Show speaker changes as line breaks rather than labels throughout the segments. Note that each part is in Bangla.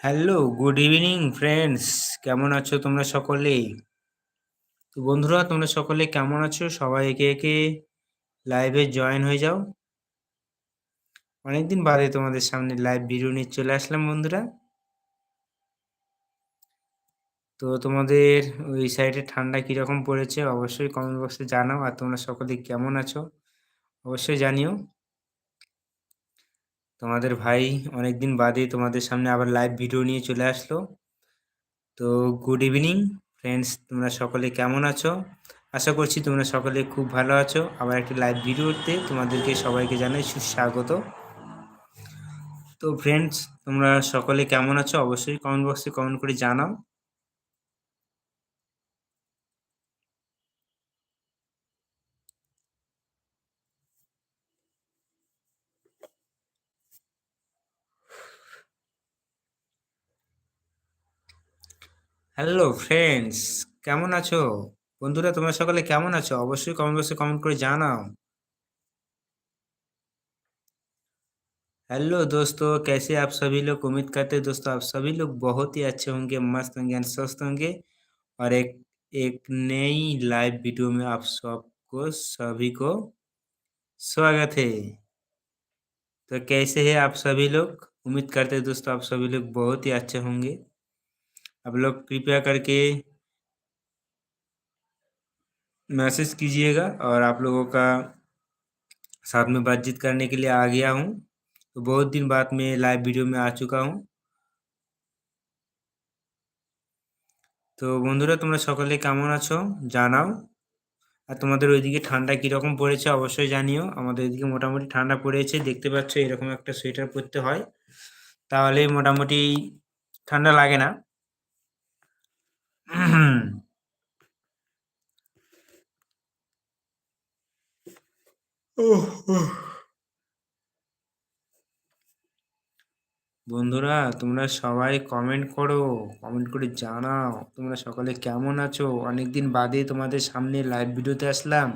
হ্যালো গুড ইভিনিং ফ্রেন্ডস কেমন আছো তোমরা সকলে? তো বন্ধুরা, তোমরা সকলে কেমন আছো? সবাই একে একে লাইভে জয়েন হয়ে যাও। অনেকদিন বাদে তোমাদের সামনে লাইভ ভিডিও নিয়ে চলে আসলাম বন্ধুরা। তো তোমাদের ওই সাইডে ঠান্ডা কীরকম পড়েছে অবশ্যই কমেন্ট বক্সে জানাও। আর তোমরা সকলে কেমন আছো? অবশ্যই জানিও। তোমাদের ভাই অনেকদিন বাদে তোমাদের সামনে আবার লাইভ ভিডিও নিয়ে চলে আসলো। তো গুড ইভিনিং ফ্রেন্ডস তোমরা সকলে কেমন আছো? আশা করছি তোমরা সকলে খুব ভালো আছো। আবার একটি লাইভ ভিডিওতে তোমাদেরকে সবাইকে জানাই সুস্বাগত। তো ফ্রেন্ডস তোমরা সকলে কেমন আছো? অবশ্যই কমেন্ট বক্সে কমেন্ট করে জানাও। হ্যালো ফ্রেন্ডস কেমন আছো বন্ধুরা তোমরা সকলে কেমন আছো অবশ্যই কমেন্ট বক্সে কমেন্ট করে জানাও हेलो दोस्तों कैसे आप सभी लोग उम्मीद करते हैं दोस्तों आप सभी लोग बहुत ही अच्छे होंगे मस्त होंगे एंड स्वस्थ होंगे और एक एक नई लाइव वीडियो में आप सबको सभी को स्वागत है तो कैसे हैं आप सभी लोग उम्मीद करते हैं दोस्तों आप सभी लोग बहुत ही अच्छे होंगे आप लोग कृपया करके मैसेज कीजिएगा और आप लोगों का साथ में बातचीत करने के लिए आ गया हूँ तो बहुत दिन बाद मैं लाइव वीडियो में आ चुका हूँ তো বন্ধুরা তোমরা সকলে কেমন আছো জানাও আর তোমাদের ওইদিকে ঠান্ডা কীরকম পড়েছে অবশ্যই জানিও আমাদের এদিকে মোটামুটি ঠান্ডা পড়েছে দেখতে পাচ্ছ এরকম একটা সোয়েটার পরতে হয় তাহলে মোটামুটি ঠান্ডা লাগে না বন্ধুরা, তোমরা সবাই কমেন্ট করো কমেন্ট করে জানাও, তোমরা সকলে কেমন আছো? অনেকদিন বাদে তোমাদের সামনে লাইভ ভিডিওতে আসলাম।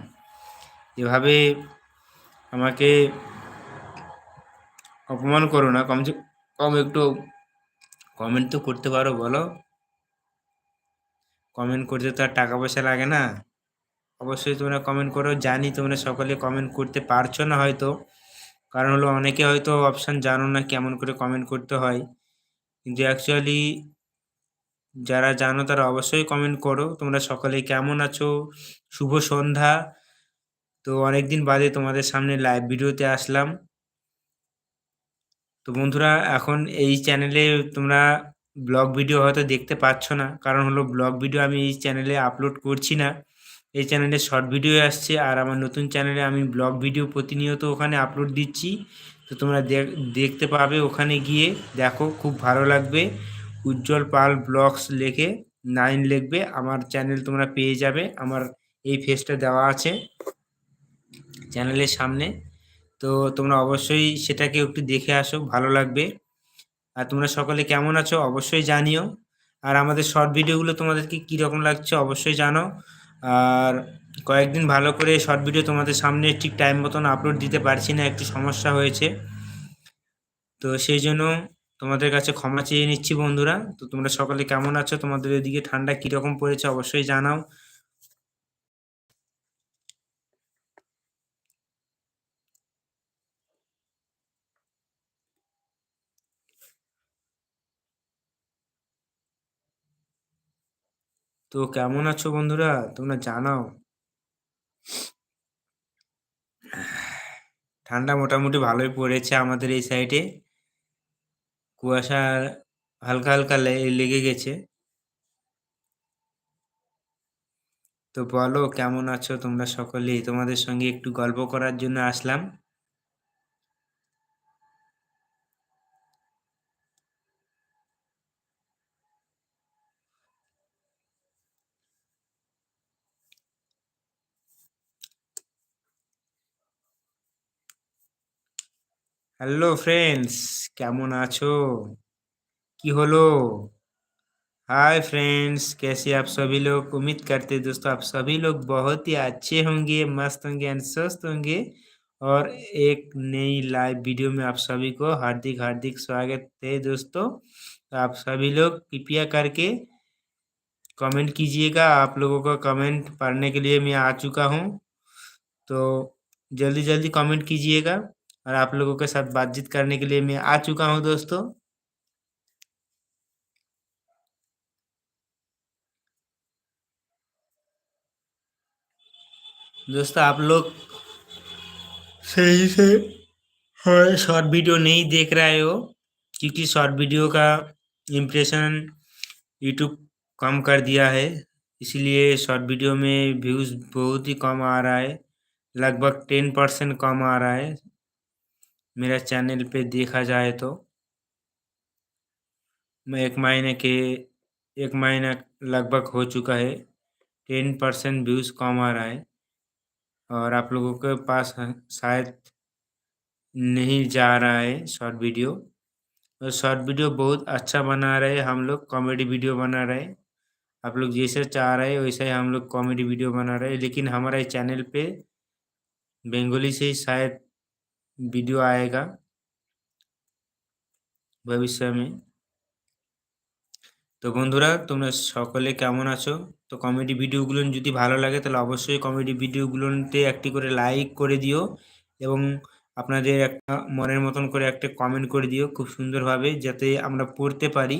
এভাবে আমাকে অপমান করো না, কম কম একটু কমেন্ট তো করতে পারো, বলো। কমেন্ট করতে তো আর টাকা পয়সা লাগে না। অবশ্যই তোমরা কমেন্ট করো। জানি তোমরা সকলে কমেন্ট করতে পারছ না হয়তো। কারণ হলো অনেকে হয়তো অপশান জানো না কেমন করে কমেন্ট করতে হয়। কিন্তু অ্যাকচুয়ালি যারা জানো তারা অবশ্যই কমেন্ট করো। তোমরা সকলে কেমন আছো? শুভ সন্ধ্যা। তো অনেকদিন বাদে তোমাদের সামনে লাইভ ভিডিওতে আসলাম। তো বন্ধুরা, এখন এই চ্যানেলে তোমরা ব্লগ ভিডিও হয়তো দেখতে পাচ্ছ না। কারণ হলো ব্লগ ভিডিও আমি এই চ্যানেলে আপলোড করছি না। এই চ্যানেলে শর্ট ভিডিও আসছে আর আমার নতুন চ্যানেলে আমি ব্লগ ভিডিও প্রতিনিয়ত ওখানে আপলোড দিচ্ছি। তো তোমরা দেখতে পাবে ওখানে গিয়ে। দেখো, খুব ভালো লাগবে। উজ্জ্বল পাল ব্লগস লেখে নাইন লিখবে। আমার চ্যানেল তোমরা পেয়ে যাবে। আমার এই ফেসটা দেওয়া আছে চ্যানেলের সামনে। তো তোমরা অবশ্যই সেটাকে একটু দেখে আসো, ভালো লাগবে। আর তোমরা সকলে কেমন আছো অবশ্যই জানিও। আর আমাদের শর্ট ভিডিওগুলো তোমাদেরকে কীরকম লাগছে অবশ্যই জানো। আর কয়েকদিন ভালো করে শর্ট ভিডিও তোমাদের সামনে ঠিক টাইম মতন আপলোড দিতে পারছি না, একটু সমস্যা হয়েছে। তো সেই জন্য তোমাদের কাছে ক্ষমা চেয়ে নিচ্ছি বন্ধুরা। তো তোমরা সকলে কেমন আছো? তোমাদের ওইদিকে ঠান্ডা কীরকম পড়েছে অবশ্যই জানাও। তো কেমন আছো বন্ধুরা? তোমরা জানাও। ঠান্ডা মোটামুটি ভালোই পড়েছে আমাদের এই সাইডে কুয়াশা হালকা হালকা লেগে গেছে। তো বলো, কেমন আছো তোমরা সকলেই? তোমাদের সঙ্গে একটু গল্প করার জন্য আসলাম। हेलो फ्रेंड्स কেমন আছো কি হলো हाय फ्रेंड्स कैसे आप सभी लोग उम्मीद करते दोस्तों आप सभी लोग बहुत ही अच्छे होंगे मस्त होंगे एंड स्वस्थ होंगे और एक नई लाइव वीडियो में आप सभी को हार्दिक हार्दिक स्वागत है दोस्तों तो आप सभी लोग कृपया करके कमेंट कीजिएगा आप लोगों का कमेंट पढ़ने के लिए मैं आ चुका हूँ तो जल्दी जल्दी कमेंट कीजिएगा और आप लोगों के साथ बातचीत करने के लिए मैं आ चुका हूँ दोस्तों। दोस्तों, आप लोग सही से हमारे शॉर्ट वीडियो नहीं देख रहे हो, क्योंकि शॉर्ट वीडियो का इम्प्रेशन यूट्यूब कम कर दिया है। इसलिए शॉर्ट वीडियो में व्यूज़ बहुत ही कम आ रहा है, लगभग टेन परसेंट कम आ रहा है। मेरा चैनल पे देखा जाए तो मैं एक महीने के, एक महीना लगभग हो चुका है। टेन परसेंट व्यूज़ कम आ रहा है और आप लोगों के पास शायद नहीं जा रहा है शॉर्ट वीडियो। और शॉर्ट वीडियो बहुत अच्छा बना रहे हम लोग, कॉमेडी वीडियो बना रहे। आप लोग जैसे चाह रहे हैं वैसे ही हम लोग कॉमेडी वीडियो बना रहे लेकिन हमारे चैनल पे बेंगोली से शायद वीडियो आएगा ভবিষ্যতে में তো বন্ধুরা তোমরা সকলে কেমন আছো তো কমেডি ভিডিওগুলো যদি ভালো লাগে তাহলে অবশ্যই কমেডি ভিডিওগুলোতে একটি করে লাইক করে দিও এবং আপনাদের একটা মনের মতন করে একটা কমেন্ট করে দিও খুব সুন্দরভাবে যাতে আমরা পড়তে পারি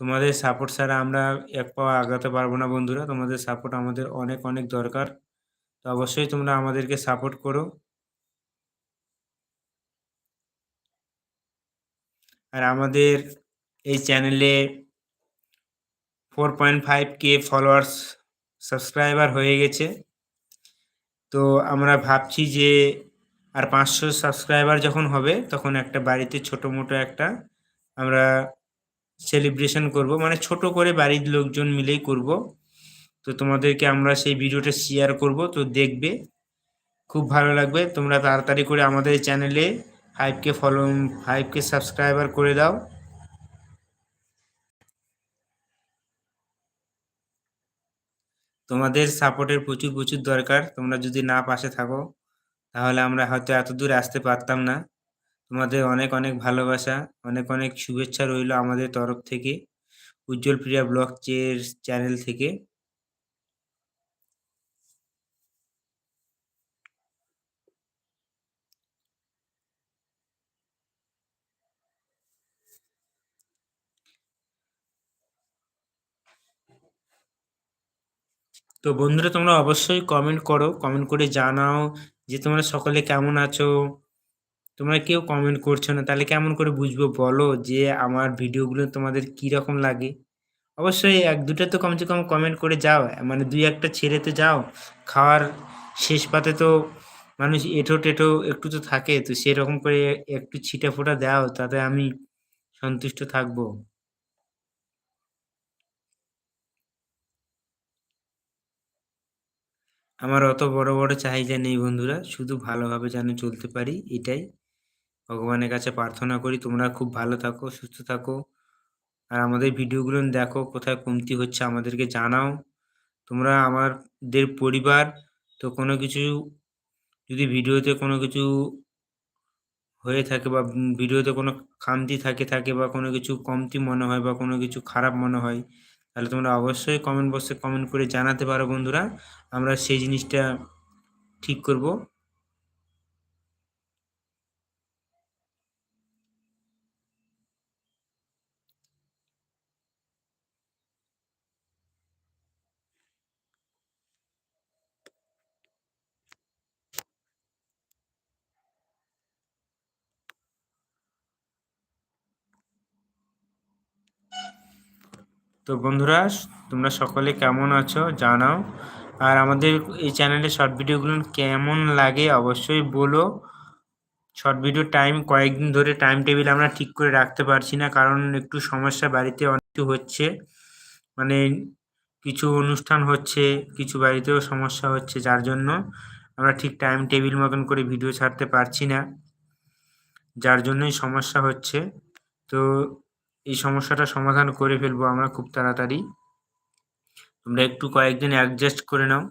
তোমাদের সাপোর্ট ছাড়া আমরা এক পাও আগাতে পারব না বন্ধুরা। তোমাদের সাপোর্ট আমাদের অনেক অনেক দরকার। তো অবশ্যই তোমরা আমাদেরকে সাপোর্ট করো। আর আমাদের এই চ্যানেলে four point five K followers subscriber হয়ে গেছে। তো আমরা ভাবছি যে আর পাঁচশো সাবস্ক্রাইবার যখন হবে, তখন একটা বাড়িতে ছোটো মোটো একটা আমরা সেলিব্রেশন করব। মানে ছোট করে বাড়ির লোকজন মিলেই করব। তো তোমাদেরকে আমরা সেই ভিডিওটা শেয়ার করব। তো দেখবে, খুব ভালো লাগবে। তোমরা তাড়াতাড়ি করে আমাদের চ্যানেলে five K follow five K subscriber করে দাও। তোমাদের সাপোর্টের প্রচুর প্রচুর দরকার। তোমরা যদি না পাশে থাকো, তাহলে আমরা হয়তো এত দূর আসতে পারতাম না। তোমাদের অনেক অনেক ভালোবাসা, অনেক অনেক শুভেচ্ছা রইল আমাদের তরফ থেকে, উজ্জ্বল প্রিয়া ব্লগ চের চ্যানেল থেকে। তো বন্ধুরা, তোমরা অবশ্যই কমেন্ট করো কমেন্ট করে জানাও যে তোমরা সকলে কেমন আছো? তোমরা কেউ কমেন্ট করছ না, তাহলে কেমন করে বুঝব? বলো যে আমার ভিডিওগুলো তোমাদের কী রকম লাগে? অবশ্যই এক দুটো তো কমসে কম কমেন্ট করে যাও মানে দুই একটা ছেড়ে তো যাও। খাওয়ার শেষ পাতে তো মানুষ এঁঠো টেঠো একটু তো থাকে, তো সেরকম করে একটু ছিটে ফোটা দাও, তাতে আমি সন্তুষ্ট থাকব। আমার অত বড় বড় চাহিদা নেই বন্ধুরা, শুধু ভালোভাবে যেন চলতে পারি, এটাই। ভগবানের কাছে প্রার্থনা করি তোমরা খুব ভালো থাকো, সুস্থ থাকো। আর আমাদের ভিডিওগুলো দেখো, কোথায় কমতি হচ্ছে আমাদেরকে জানাও। তোমরা আমাদের পরিবার, তো কোনো কিছু যদি ভিডিওতে কোনো কিছু হয়ে থাকে বা ভিডিওতে কোনো খামতি থাকে থাকে বা কোনো কিছু কমতি মনে হয় বা কোনো কিছু খারাপ মনে হয়, তাহলে তোমরা অবশ্যই কমেন্ট বক্সে কমেন্ট করে জানাতে পারো বন্ধুরা। আমরা সেই জিনিসটা ঠিক করব। তো বন্ধুরা, তোমরা সকলে কেমন আছো জানাও। আর আমাদের এই চ্যানেলে শর্ট ভিডিওগুলো কেমন লাগে অবশ্যই বলো। শর্ট ভিডিও টাইম কয়েকদিন ধরে টাইম টেবিল আমরা ঠিক করে রাখতে পারছি না, কারণ একটু সমস্যা বাড়িতে অনেক হচ্ছে। মানে কিছু অনুষ্ঠান হচ্ছে, কিছু বাড়িতেও সমস্যা হচ্ছে, যার জন্য আমরা ঠিক টাইম টেবিল মতন করে ভিডিও ছাড়তে পারছি না, যার জন্যই সমস্যা হচ্ছে। তো এই সমস্যাটা সমাধান করে ফেলব আমরা খুব তাড়াতাড়ি। তোমরা একটু কয়েকদিন অ্যাডজাস্ট করে নাও।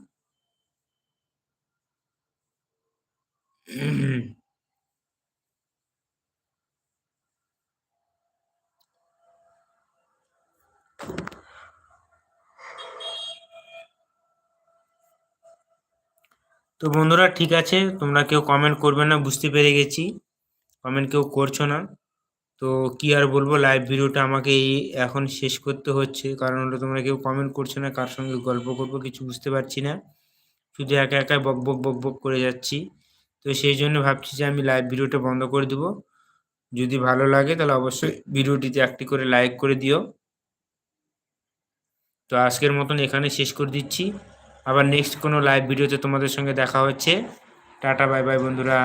তো বন্ধুরা ঠিক আছে, তোমরা কেউ কমেন্ট করবে না, বুঝতে পেরে গেছি। কমেন্ট কেউ করছ না। তো কি আর বলব লাইভ ভিডিওটা আমাকে এই এখন শেষ করতে হচ্ছে। কারণ হলো তোমরা কেউ কমেন্ট করছ না, কার সঙ্গে গল্প করব কিছু বুঝতে পারছি না। শুধু একা একা বক বক বক বক করে যাচ্ছি। তো সেই জন্য ভাবছি যে আমি লাইভ ভিডিওটা বন্ধ করে দেবো। যদি ভালো লাগে তাহলে অবশ্যই ভিডিওটিতে একটি করে লাইক করে দিও। তো আজকের মতন এখানে শেষ করে দিচ্ছি। আবার নেক্সট কোনো লাইভ ভিডিওতে তোমাদের সঙ্গে দেখা হচ্ছে। টাটা বাই বাই বন্ধুরা।